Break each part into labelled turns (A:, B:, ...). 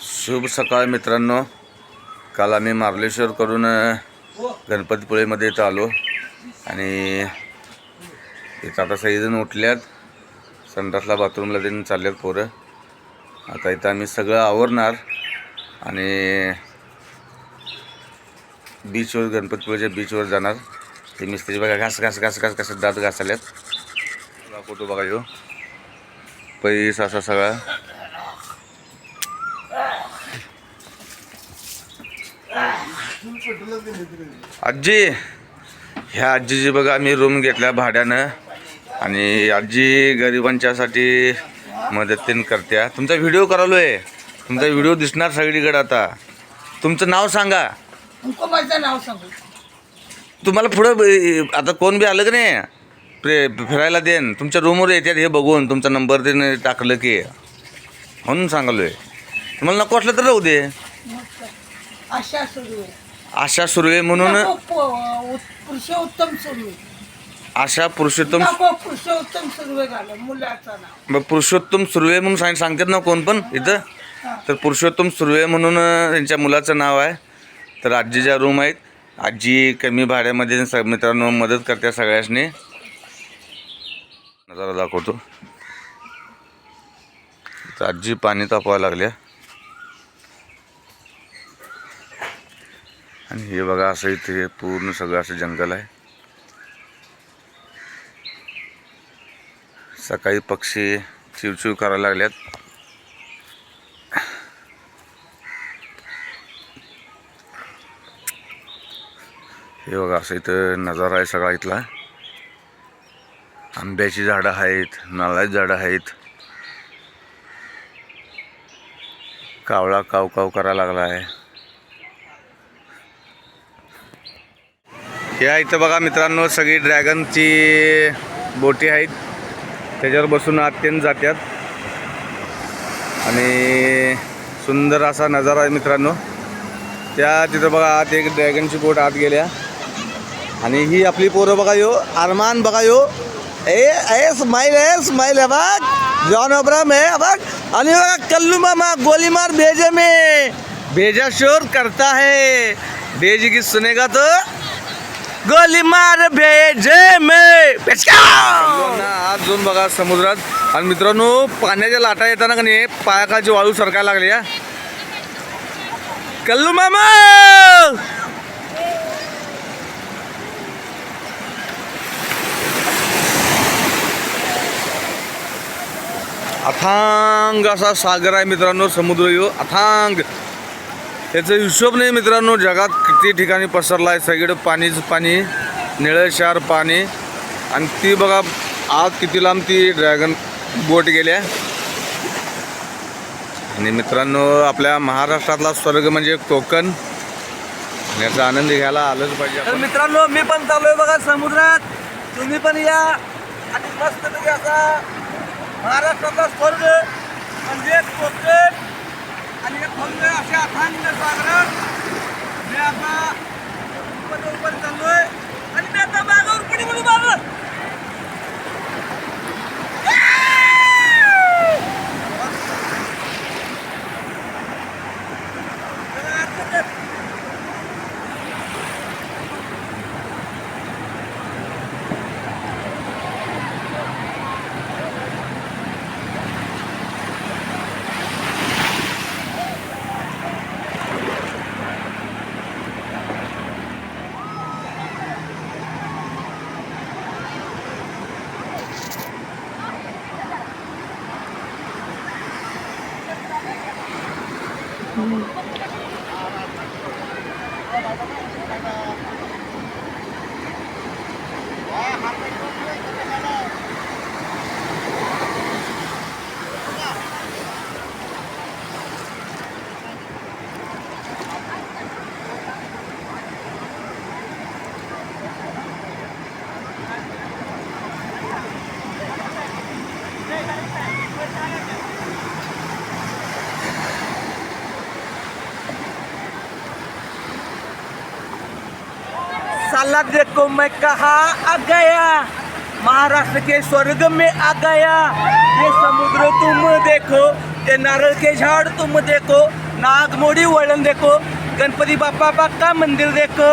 A: शुभ सकाळ मित्रांनो. काल आम्ही मार्लेश्वरकडून अ, गणपतीपुळेमध्ये इथं आलो. आणि इथं आता सगळेजण उठल्यात. संडासला बाथरूमला त्यांनी चालल्यात पोरं. आता इथं आम्ही सगळं आवरणार. आणि बीचवर गणपतीपुळेच्या बीचवर जाणार. ते मिस्त्री बघा घास घास घास घास घास दात घासाल्यात दाखवतो बघा ह्यो. पैस असा सगळा. आजी ह्या आजीची बघा आम्ही रूम घेतल्या भाड्यानं. आणि आजी गरिबांच्यासाठी मदतीन करत्या. तुमचा व्हिडिओ करालोय. तुमचा व्हिडिओ दिसणार सगळीकडे आता. तुमचं नाव सांगा.
B: नाव सांगू.
A: तुम्हाला पुढं आता कोण बी आलं की नाही? प्रे फिरायला देन. तुमच्या रूमवर येतात हे बघून तुमचा नंबर देऊन टाकलं की. म्हणून सांगालोय. तुम्हाला नको असलं तर राहू दे.
B: आशा
A: सुर्वे म्हणून
B: नको प- उ- पुरुषोत्तम सुरू आहे
A: आशा पुरुषोत्तम
B: पुरुषोत्तम सुरू झालं मुलाचं नाव.
A: मग पुरुषोत्तम सुर्वे म्हणून सांग सांगतात ना कोण पण इथं. तर पुरुषोत्तम सुर्वे म्हणून त्यांच्या मुलाचं नाव आहे. तर आजीच्या रूम आहेत आजी कमी भाड्यामध्ये स- मित्रांनो मदत करते सगळ्यासनी. जरा दाखवतो. तर आजी पाणी तापवायला लागल्या. आणि हे बघा असं इथे पूर्ण सगळं असं जंगल आहे. सकाळी पक्षी चिवचिव करायला लागल्यात हे बघा असं इथं नजारा आहे सगळा इथला. आंब्याची झाडं आहेत नारळाची झाडं आहेत. कावळा काव काव करायला लागला आहे या इथं बघा मित्रांनो सगळी ड्रॅगनची बोटी आहेत. त्याच्यावर बसून आत जात्यात. आणि सुंदर असा नजारा आहे मित्रांनो. त्या तिथं बघा आत एक ड्रॅगनची बोट आत गेल्या. आणि ही आपली पोरं बघा यो अरमान बघा यो. ए ए स्माईल आहे स्माईल आहे बघ. जॉन अब्राम आहे बघ. आणि बघा कल्लू मामा गोली मार भेजे में. भेजा शोर करता है. भेज की सुनेगा तो गोली मार भेजे मे. आज दोन बघा समुद्रात. आणि मित्रांनो पाण्याच्या लाटा येताना का नाही पायाखालची वाळू सरकायला लागली या कल्लू मामा! अथांग असा सागर आहे मित्रांनो समुद्र यो अथांग. त्याचा हिशोब नाही मित्रांनो जगात किती ठिकाणी पसरला आहे सगळीकडे पाणीच पाणी निळशार पाणी. आणि ती बघा आज किती लांब ती ड्रॅगन बोट गेल्या आणि मित्रांनो आपल्या महाराष्ट्रातला स्वर्ग म्हणजे कोकण. याचा आनंद घ्यायला आलंच पाहिजे
C: तर मित्रांनो मी पण चाललोय बघा समुद्रात. तुम्ही पण या. आणि मस्त असा महाराष्ट्राचा स्वर्ग म्हणजे कोकण. आणि फक्त खोल असे अथांग सागर मी आता ऊपर चाललोय. आणि मी आता बागावर पुढे म्हणून मारलं साला देखो मैं कहा आ गया महाराष्ट्र के स्वर्ग में आ गया ये समुद्र तुम देखो ये नारळ के झाड़ तुम देखो नागमोड़ी वळण देखो गणपति बापा का मंदिर देखो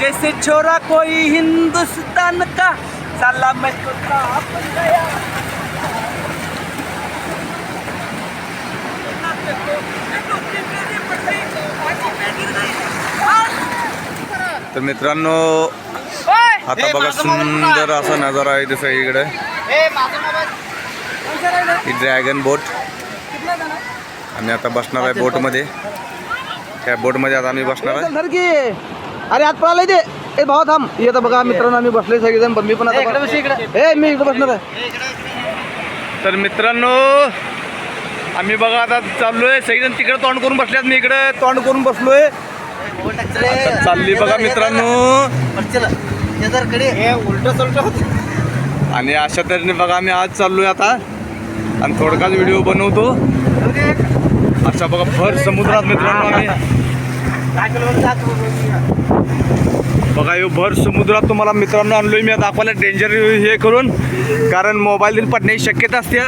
C: जैसे छोरा कोई हिंदुस्तान का साला मैं तो बन गया
A: तर मित्रांनो आता बघा सुंदर असा नजारा आहे इथे सगळीकडे ही ड्रॅगन बोट आम्ही आता बसणार आहे बोटमध्ये. त्या बोटमध्ये आता आम्ही बसणार आहे.
C: अरे हात पळाला ते. ए भावा थांब. ये आता बघा मित्रांनो आम्ही बसले सगळेजण. मी पण आता ए मी इकडे बसणार आहे.
A: तर मित्रांनो आम्ही बघा आता चाललोय. सगळेजण तिकडे तोंड करून बसल्यात मी इकडे तोंड करून बसलोय. आता चालली बघा मित्रांनो. आणि अशा तऱ्हेने बघा आम्ही आज चाललोय आता. आणि थोडकाच व्हिडिओ बनवतो. अशा बघा भर समुद्रात मित्रांनो आम्ही. बघा यो भर समुद्रात तुम्हाला मित्रांनो आणलोय. मी आता आपल्याला डेंजर हे करून. कारण मोबाईल पडण्याची शक्यता असते.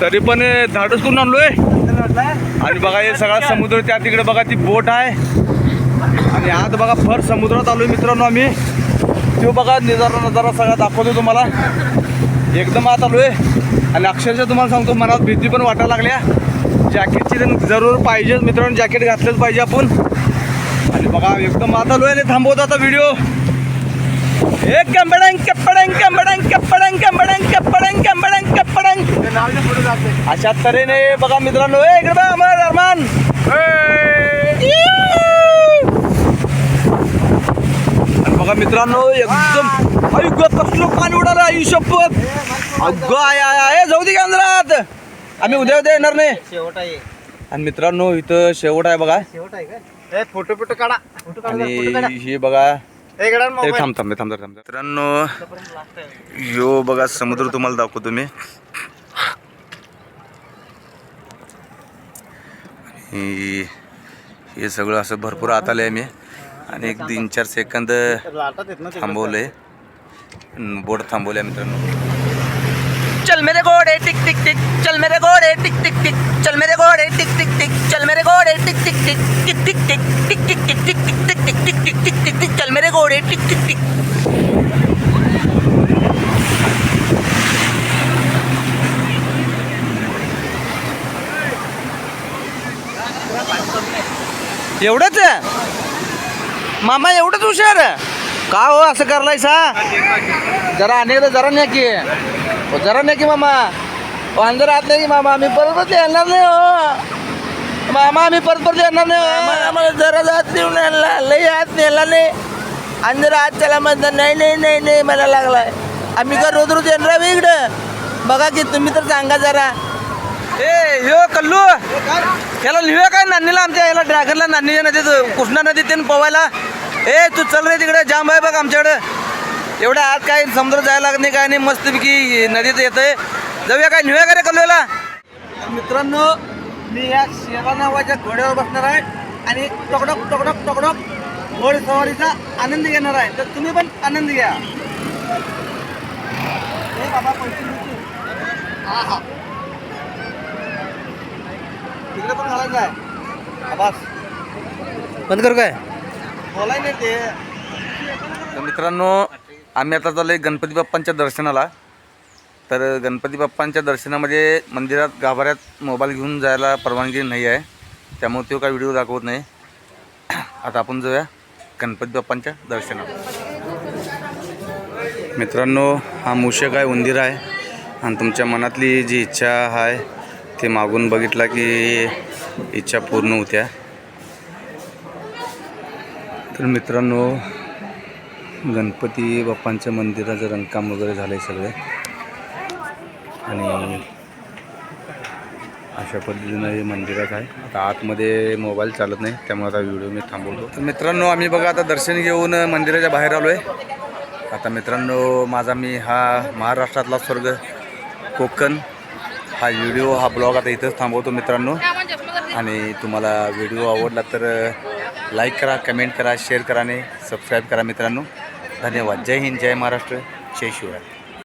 A: तरी पण धाडस करून आणलोय. आणि बघा हे सगळा समुद्र त्या तिकडे बघा ती बोट आहे. आणि आज बघा फर समुद्रात आलोय मित्रांनो आम्ही. तो बघा नजारा नजारा सगळा दाखवतो तुम्हाला. एकदम आत आलोय. आणि अक्षरशः तुम्हाला सांगतो मनात भीती पण वाटायला लागल्या. जॅकेटची तर जरूर पाहिजे. मित्रांनो जॅकेट घातलंच पाहिजे आपण. आणि बघा एकदम आत आलोय आणि थांबवतो आता व्हिडिओ अशा तऱ्हेने बघा मित्रांनो इकडे बघा अमर अरमान. बघा मित्रांनो एकदम कसलं पाणी उडालं शपथ अगं आय आय आय जाऊ दे केंद्रात. आम्ही उद्या उद्या येणार नाही.
C: शेवट आहे
A: आणि मित्रांनो इथं शेवट आहे बघा.
C: शेवट आहे का? फोटो फोटो काढा.
A: आणि हे बघा थांब थांब थांब थांब. मित्रांनो यो बघा समुद्र तुम्हाला दाखवतो मी. हे हे सगळं असं भरपूर आत आलं आहे मी. आणि एक तीन चार सेकंद थांबवलंय. बोट थांबवलंय मित्रांनो.
C: चल मेरे घोड़े टिक टिक चल मेरे घोड़े टिक टिक टिक चल मेरे घोड़े टिक टिक टिक चल मेरे घोड़े टिक टिक टिक टिक टिक टिक टिक टिक टिक टिक टिक टिक टिक टिक टिक टिक टिक टिक चल मेरे घोड़े टिक टिक टिक
A: एवढंच मामा एवढंच हुशार का हो असं करलाय सा जरा अनेकदा जरा नाही की हो, जरा नाही की मामा अंदर आत नाही की मामा आम्ही परत परत येणार नाही हो. मामा आम्ही परत परत येणार नाही हो. आम्हाला जरा जात नेऊन आणला लई आत नेला नाही. अंदर आत त्याला म्हणतात नाही नाही नाही नाही मला लागलाय. आम्ही का रोज रोज येणार आहे इकडं? बघा की तुम्ही तर सांगा जरा. ए ह्यो कल्लू. याला लिहूया काय नानीला आमच्या याला ड्रॅगनला नानीच्या नदीत कृष्णा नदीत ते पवायला. ए तू चल रे तिकडे जाम आहे बघ आमच्याकडं. एवढ्या आत काय समुद्र जायला लागत नाही काय नाही मस्तपैकी नदीत येतंय. जाऊया काय? लिहूया का रे कल्लूला
C: मित्रांनो मी या शेवा नावाच्या घोड्यावर बसणार आहे आणि टोकडक टोकडक टोकडक घोड सवारीचा आनंद घेणार आहे. तर तुम्ही पण आनंद घ्या. ए बाबा पैसे. तिकडे पण घालायचं आहे. आवाज
A: बंद करू काय?
C: बोलाय नाही ते.
A: तर मित्रांनो आम्ही आता चाललोय गणपती बाप्पांच्या दर्शनाला. तर गणपती बाप्पांच्या दर्शनामध्ये मंदिरात गाभाऱ्यात मोबाईल घेऊन जायला परवानगी नाही आहे. त्यामुळे तो काय व्हिडिओ दाखवत नाही. आता आपण जाऊया गणपती बाप्पांच्या दर्शनात मित्रांनो हा मूषक आहे उंदीर आहे आणि तुमच्या मनातली जी इच्छा आहे ते मागून बघितला की इच्छा पूर्ण होत्या. तर मित्रांनो गणपती बाप्पांच्या मंदिराचं रंगकाम वगैरे झालं आहे सगळे. आणि अशा पद्धतीनं हे मंदिरात आहे आता आतमध्ये मोबाईल चालत नाही त्यामुळे आता व्हिडिओ मी थांबवतो. तर मित्रांनो आम्ही बघा आता दर्शन घेऊन मंदिराच्या बाहेर आलो आहे आता मित्रांनो माझा मी हा महाराष्ट्रातला स्वर्ग कोकण हा व्हिडिओ हा ब्लॉग आता इथंच थांबवतो मित्रांनो. आणि तुम्हाला व्हिडिओ आवडला तर लाईक करा कमेंट करा शेअर करा आणि सबस्क्राईब करा मित्रांनो. धन्यवाद. जय हिंद जय महाराष्ट्र. जय शिवराय.